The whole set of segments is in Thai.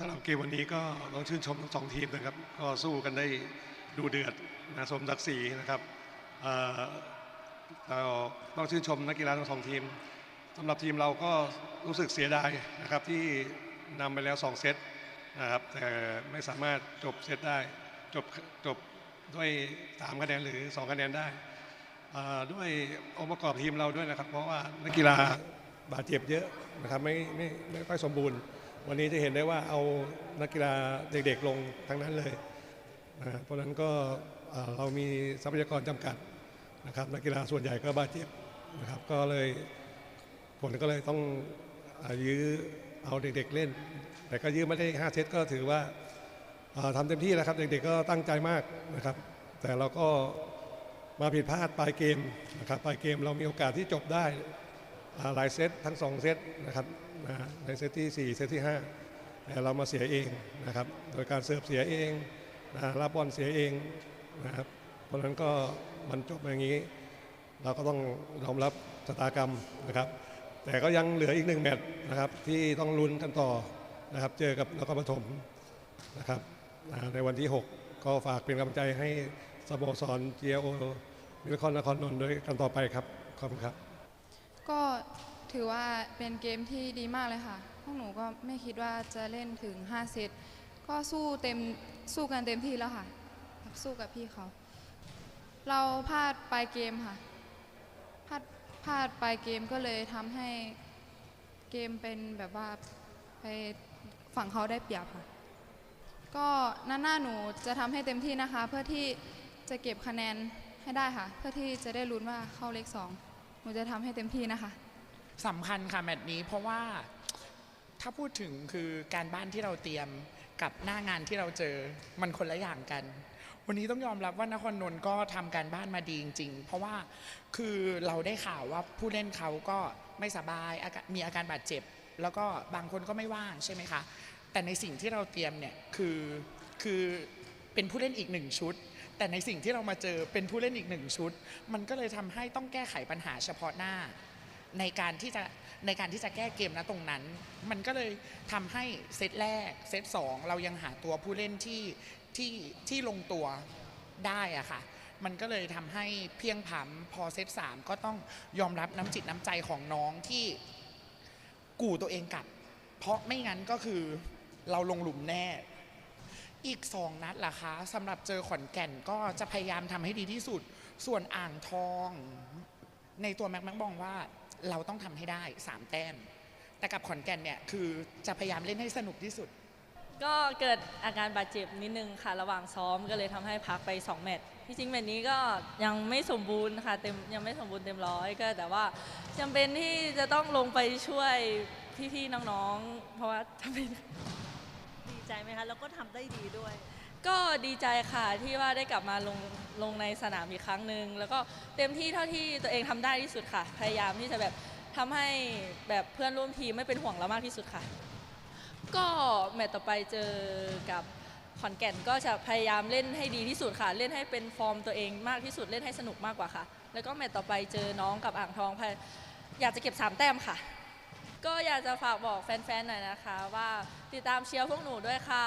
สำหรับเกมวันนี้ก็ต้องชื่นชมทั้งสองทีมนะครับ ก็สู้กันได้ดูเดือดนะสมศักดิ์ศรีนะครับเราต้องชื่นชมนักกีฬาทั้งสองทีมสำหรับทีมเราก็รู้สึกเสียดายนะครับที่นำไปแล้ว 2 เซตนะครับแต่ไม่สามารถจบเซตได้จบจบด้วย3คะแนนหรือ 2 คะแนนได้ด้วยองค์ประกอบทีมเราด้วยนะครับ เพราะว่านักกีฬาบาดเจ็บเยอะนะครับไม่ไม่ไม่ค่อยสมบูรณ์ วันนี้จะเห็นได้ว่าเอานักกีฬาเด็กๆลงทั้งนั้นเลยนะเพราะนั้นก็เรามีทรัพยากรจำกัดนะครับนักกีฬาส่วนใหญ่ก็บาดเจ็บนะครับก็เลยผลก็เลยต้องอยื้อเอาเด็กๆเล่น แต่ก็ยื้อไม่ได้5เซตก็ถือว่าทำเต็มที่แล้วครับ เด็กๆก็ตั้งใจมากนะครับ แต่เราก็มาผิดพลาดปลายเกมนะครับปลายเกมเรามีโอกาสที่จบได้หลายเซตทั้ง 2 เซตนะครับ นะในเซตที่ 4 เซตที่ 5 แต่เรามาเสียเองนะครับ โดยการเสิร์ฟเสียเองนะรับบอลเสียเองนะครับ เพราะฉะนั้นก็มันจบอย่างนี้ เราก็ต้องยอมรับชะตากรรมนะครับ แต่ก็ยังเหลืออีกหนึ่งแมตช์นะครับที่ต้องลุ้นกันต่อนะครับ เจอกับนครปฐมนะครับในวันที่ 6 ก็ฝากเป็นกำลังใจให้สโมสรเจียโอมิลคอนนครนนท์ด้วยกันต่อไปครับ ขอบคุณครับ ก็ ถือว่าเป็นเกมที่ดีมากเลยค่ะ พวกหนูก็ไม่คิดว่าจะเล่นถึง 5 เซต ก็สู้เต็มสู้กันเต็มที่แล้วค่ะ สู้กับพี่เขา เราพลาดปลายเกมค่ะ พลาดพลาดปลายเกมก็เลยทำให้เกมเป็นแบบว่าไปฝั่งเขาได้เปรียบค่ะ ก็หน้าหน้าหนูจะทำให้เต็มที่นะคะ เพื่อที่จะเก็บคะแนนให้ได้ค่ะ เพื่อที่จะได้ลุ้นว่าเข้าเลขสองหนูจะทำให้เต็มที่นะคะ สำคัญค่ะแมตช์นี้เพราะว่าถ้าพูดถึงคือการบ้านที่เราเตรียมกับหน้างานที่เราเจอมันคนละอย่างกัน วันนี้ต้องยอมรับว่านครนนท์ก็ทำการบ้านมาดีจริง ๆ เพราะว่าคือเราได้ข่าวว่าผู้เล่นเขาก็ไม่สบายอากามีอาการบาดเจ็บ แล้วก็บางคนก็ไม่ว่างใช่ไหมคะแต่ในสิ่งที่เราเตรียมเนี่ยคือคือเป็นผู้เล่นอีกหนึ่งชุด แต่ในสิ่งที่เรามาเจอเป็นผู้เล่นอีกหนึ่งชุด มันก็เลยทำให้ต้องแก้ไขปัญหาเฉพาะหน้า ในการที่จะในการที่จะแก้เกมนะตรงนั้น มันก็เลยทำให้เซตแรกเซตสองเรายังหาตัวผู้เล่นที่ที่ที่ลงตัวได้อะค่ะ มันก็เลยทำให้เพียงผำพอเซตสามก็ต้องยอมรับน้ำจิตน้ำใจของน้องที่กู่ตัวเองกลับ เพราะไม่งั้นก็คือเราลงหลุมแน่อีกสองนัดล่ะคะสำหรับเจอขอนแก่นก็จะพยายามทำให้ดีที่สุด ส่วนอ่างทอง ในตัวแม็กแม็กมองว่า เราต้องทำให้ได้ 3 แต้ม แต่กับขอนแก่นเนี่ยคือจะพยายามเล่นให้สนุกที่สุด ก็เกิดอาการบาดเจ็บนิดนึงค่ะ ระหว่างซ้อมก็เลยทำให้พักไป 2 แมตช์ที่จริงแมตช์นี้ก็ยังไม่สมบูรณ์ค่ะเต็มยังไม่สมบูรณ์เต็มร้อยก็ แต่ว่าจำเป็นที่จะต้องลงไปช่วยพี่ๆน้องๆ เพราะว่าจำเป็นดีใจไหมคะแล้วก็ทำได้ดีด้วย ก็ดีใจค่ะที่ว่าได้กลับมาลงลงในสนามอีกครั้งหนึ่งแล้วก็เต็มที่เท่าที่ตัวเองทำได้ที่สุดค่ะ พยายามที่จะแบบทำให้แบบเพื่อนร่วมทีมไม่เป็นห่วงเรามากที่สุดค่ะ ก็แมตช์ต่อไปเจอกับขอนแก่นก็จะพยายามเล่นให้ดีที่สุดค่ะ เล่นให้เป็นฟอร์มตัวเองมากที่สุดเล่นให้สนุกมากกว่าค่ะ แล้วก็แมตช์ต่อไปเจอน้องกับอ่างทองพยอยากจะเก็บ3แต้มค่ะ ก็อยากจะฝากบอกแฟนๆหน่อยนะคะ ว่าติดตามเชียร์พวกหนูด้วยค่ะ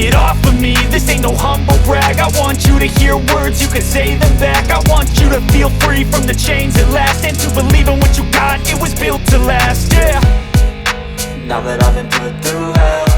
Get off of me, this ain't no humble brag. I want you to hear words, you can say them back. I want you to feel free from the chains at last And to believe in what you got, it was built to last, yeah. Now that I've been put through hell